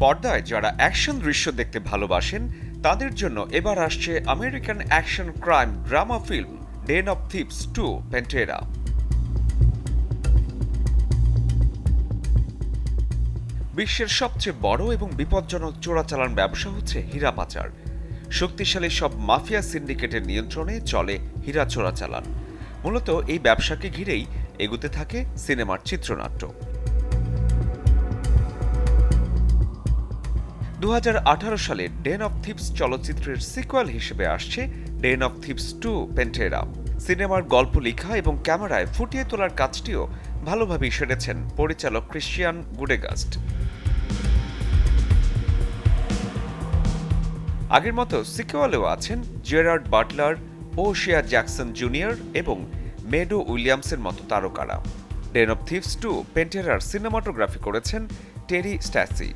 পর্দায় যারা অ্যাকশন দৃশ্য দেখতে ভালোবাসেন, তাদের জন্য এবার আসছে American action crime drama film Den of Thieves two Pantera বিশ্বের সবচেয়ে বড় এবং বিপজ্জনক চোরাচালান ব্যবসা হচ্ছে হীরা পাচার। শক্তিশালী সব মাফিয়া সিন্ডিকেটের নিয়ন্ত্রণে চলে হীরা চোরাচালান। মূলত এই ব্যবসাকে ঘিরেই এগুতে থাকে সিনেমার চিত্রনাট্য। দু হাজার আঠারো সালে ডেন অফ থিপস চলচ্চিত্রের সিকুয়াল হিসেবে আসছে Den of Thieves two Pantera. সিনেমার গল্প লেখা এবং ক্যামেরায় ফুটিয়ে তোলার কাজটিও ভালোভাবেই সেরেছেন পরিচালক ক্রিশ্চিয়ান গুডেগাস্ট। আগের মতো সিকুয়ালেও আছেন জেরার্ড বাটলার ও শিয়া জ্যাকসন জুনিয়র এবং মেডো উইলিয়ামসের মতো তারকারা। ডেন অফ থিপস টু পেন্টেরার সিনেমাটোগ্রাফি করেছেন টেরি স্ট্যাসি।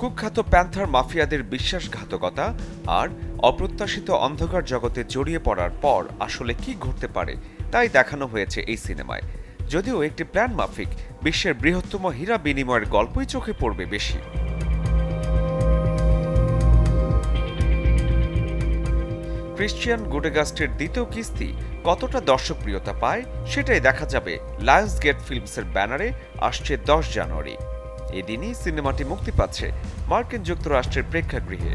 কুখ্যাত প্যান্থার মাফিয়াদের বিশ্বাসঘাতকতা আর অপ্রত্যাশিত অন্ধকার জগতে জড়িয়ে পড়ার পর আসলে কি ঘটতে পারে তাই দেখানো হয়েছে এই সিনেমায়। যদিও একটি প্ল্যান মাফিক, বিশ্বের বৃহত্তম হীরা বিনিময়ের গল্পই চোখে পড়বে বেশি। ক্রিশ্চিয়ান গুডেগাস্টের দ্বিতীয় কিস্তি কতটা দর্শকপ্রিয়তা পায় সেটাই দেখা যাবে লায়ন্স গেট ফিল্মসের ব্যানারে, আসছে দশ জানুয়ারি। এদিনই সিনেমাটি মুক্তি পাচ্ছে মার্কিন যুক্তরাষ্ট্রের প্রেক্ষাগৃহে।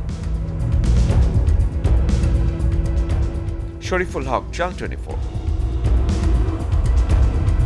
শরীফুল হক চাল টোয়েন্টি